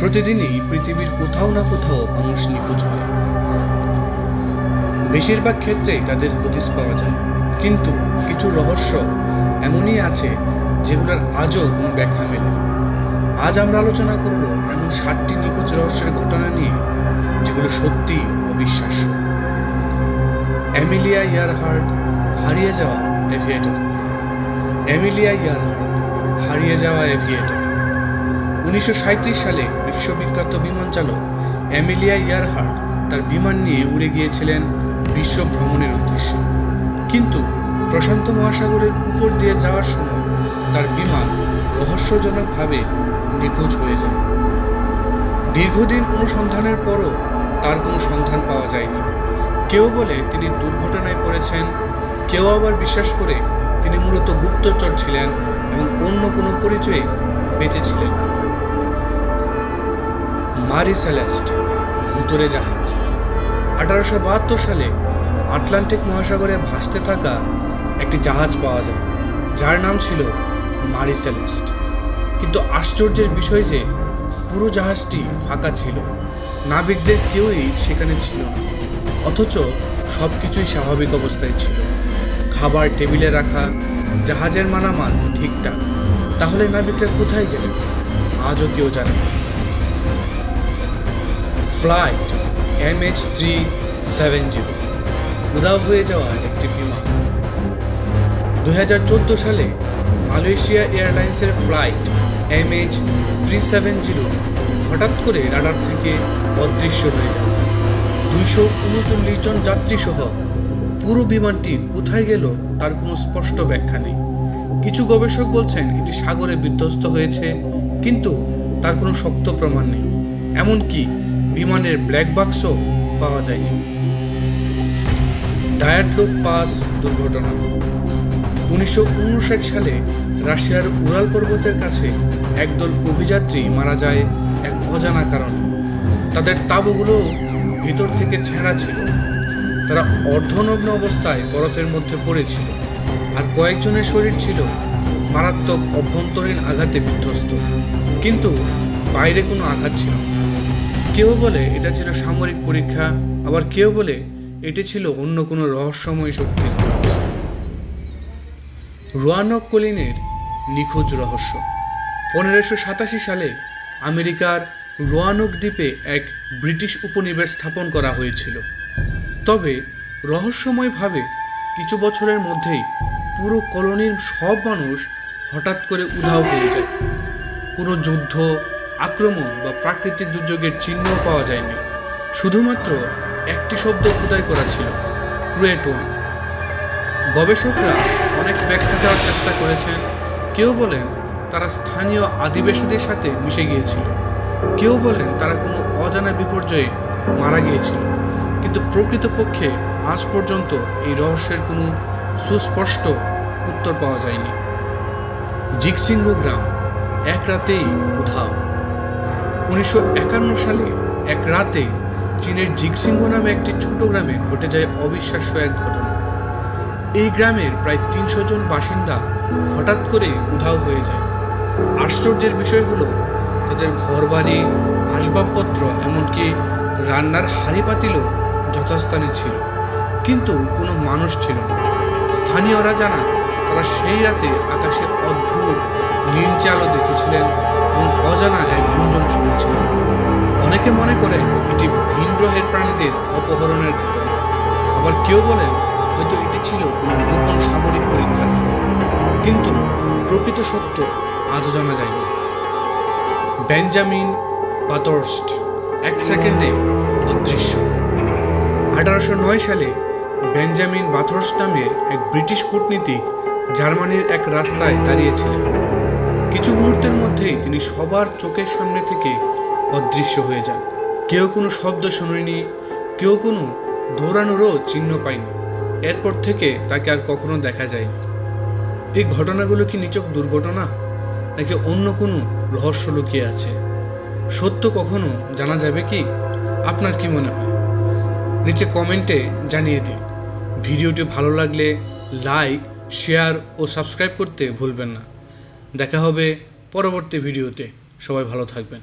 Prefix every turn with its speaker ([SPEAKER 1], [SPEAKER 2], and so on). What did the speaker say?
[SPEAKER 1] প্রতিদিনই পৃথিবীর কোথাও না কোথাও মানুষ নিখোঁজ হয়। বেশিরভাগ ক্ষেত্রেই তাদের হদিস পাওয়া যায়। কিন্তু কিছু রহস্য এমনই আছে যেগুলোর আজও কোনো ব্যাখ্যা মেলে। আজ আমরা আলোচনা করব এমন ষাটটি নিখোঁজ রহস্যের ঘটনা নিয়ে, যেগুলো সত্যি অবিশ্বাস্য। এমিলিয়া ইয়ারহার্ট হারিয়ে যাওয়া এভিয়েটর। এমিলিয়া ইয়ারহার্ট হারিয়ে যাওয়া এভিয়েটর। উনিশশো সাঁইত্রিশ সালে বিশ্ববিখ্যাত বিমান চালক এমিলিয়া ইয়ারহার্ট তার বিমান নিয়ে উড়ে গিয়েছিলেন বিশ্ব ভ্রমণের উদ্দেশ্যে। কিন্তু প্রশান্ত মহাসাগরের উপর দিয়ে যাওয়ার সময় তার বিমান রহস্যজনকভাবে নিখোঁজ হয়ে যায়। দীর্ঘদিন অনুসন্ধানের পরও তার কোনো সন্ধান পাওয়া যায়নি। কেউ বলে তিনি দুর্ঘটনায় পড়েছেন, কেউ আবার বিশ্বাস করে তিনি মূলত গুপ্তচর ছিলেন এবং অন্য কোনো পরিচয়ে বেঁচেছিলেন মারি সেলেস্ট, ভুতুরে জাহাজ। আঠারোশো বাহাত্তর সালে আটলান্টিক মহাসাগরে ভাসতে থাকা একটি জাহাজ পাওয়া যায়, যার নাম ছিল মারি সেলেস্ট। কিন্তু আশ্চর্যের বিষয় যে, পুরো জাহাজটি ফাঁকা ছিল, নাবিকদের কেউই সেখানে ছিল অথচ সব কিছুই স্বাভাবিক অবস্থায় ছিল। খাবার টেবিলে রাখা, জাহাজের মালামাল ঠিকঠাক, তাহলে নাবিকরা কোথায় গেলেন? আজও কেউ জানে না। Flight M H three seven zero. উদাও হয়ে যাওয়া একটি বিমান। দু হাজার চোদ্দ সালে মালয়েশিয়া এয়ারলাইন্সের flight M H three seven zero হঠাৎ করে রাডার থেকে অদৃশ্য হয়ে যায়। দুইশো উনচল্লিশ জন যাত্রী সহ পুরো বিমানটি কোথায় গেল তার কোনো স্পষ্ট ব্যাখ্যা নেই। কিছু গবেষক বলছেন এটি সাগরে বিধ্বস্ত হয়েছে, কিন্তু তার কোনো শক্ত প্রমাণ নেই। এমনকি বিমানের ব্ল্যাক বাক্সও পাওয়া যায়নি। ডায়াটলোক পাস দুর্ঘটনা। উনিশশো উনষাট সালে রাশিয়ার উরাল পর্বতের কাছে একদল অভিযাত্রী মারা যায় এক অজানা কারণে। তাদের তাঁবুগুলো ভিতর থেকে ছেঁড়া ছিল। তারা অর্ধনগ্ন অবস্থায় বরফের মধ্যে পড়েছিল আর কয়েকজনের শরীর ছিল মারাত্মক অভ্যন্তরীণ আঘাতে বিধ্বস্ত। কিন্তু বাইরে কোনো আঘাত ছিল না। কেউ বলে এটা ছিল সামরিক পরীক্ষা, আবার কেউ বলে এটি ছিল অন্য কোনো রহস্যময় শক্তির কাজ রোয়ানক কলিনের নিখোঁজ রহস্য। পনেরোশো সাতাশি সালে আমেরিকার রোয়ানক দ্বীপে এক ব্রিটিশ উপনিবেশ স্থাপন করা হয়েছিল। তবে রহস্যময়ভাবে কিছু বছরের মধ্যেই পুরো কলোনির সব মানুষ হঠাৎ করে উধাও হয়ে যায়। কোনো যুদ্ধ আক্রমণ বা প্রাকৃতিক দুর্যোগের চিহ্নও পাওয়া যায়নি। শুধুমাত্র একটি শব্দ উদয় করা ছিল ক্রুয়েট ওয়ান গবেষকরা অনেক ব্যাখ্যা দেওয়ার চেষ্টা করেছেন। কেউ বলেন তারা স্থানীয় আদিবাসীদের সাথে মিশে গিয়েছিল। কেউ বলেন তারা কোনো অজানা বিপর্যয়ে মারা গিয়েছিল। কিন্তু প্রকৃতপক্ষে আজ পর্যন্ত এই রহস্যের কোনো সুস্পষ্ট উত্তর পাওয়া যায়নি। জিকসিংহ গ্রাম, এক রাতেই উধাও। উনিশশো একান্ন সালে এক রাতে চীনের জিকসিংহ নামে একটি ছোট গ্রামে ঘটে যায় অবিশ্বাস্য এক ঘটনা। এই গ্রামের প্রায় তিনশো জন বাসিন্দা হঠাৎ করে উধাও হয়ে যায়। আশ্চর্যের বিষয় হলো, তাদের ঘরবাড়ি, আসবাবপত্র, এমনকি রান্নার হাঁড়ি পাতিলও যথাস্থানে ছিল। কিন্তু কোনো মানুষ ছিল না। স্থানীয়রা জানান, তারা সেই রাতে আকাশে অদ্ভুত নীলচে আলো দেখেছিলেন এবং অজানা এক গুঞ্জন শুনেছিলেন। অনেকে মনে করেন এটি ভিন গ্রহের প্রাণীদের অপহরণের ঘটনা। আবার কেউ বলেন হয়তো এটি ছিল কোনো গোপন সামরিক পরীক্ষার ফল। কিন্তু প্রকৃত সত্য আজও জানা যায়নি। বেঞ্জামিন বাতর্স্ট, এক সেকেন্ডে অদৃশ্য আঠারোশো নয় সালে বেঞ্জামিন বাথর্স নামের এক ব্রিটিশ কূটনীতিক জার্মানির এক রাস্তায় দাঁড়িয়েছিলেন। কিছু মুহূর্তের মধ্যেই তিনি সবার চোখের সামনে থেকে অদৃশ্য হয়ে যান। কেউ কোনো শব্দ শোনেনি, কেউ কোনো দৌড়ানোরও চিহ্ন পায়নি। এরপর থেকে তাকে আর কখনো দেখা যায়নি। এই ঘটনাগুলো কি নিচক দুর্ঘটনা, নাকি অন্য কোনো রহস্য লুকিয়ে আছে? সত্য কখনো জানা যাবে কি? আপনার কি মনে হয়? নিচে কমেন্টে জানিয়ে দিন। ভিডিওটি ভালো লাগলে লাইক, শেয়ার ও সাবস্ক্রাইব করতে ভুলবেন না। দেখা হবে পরবর্তী ভিডিওতে। সবাই ভালো থাকবেন।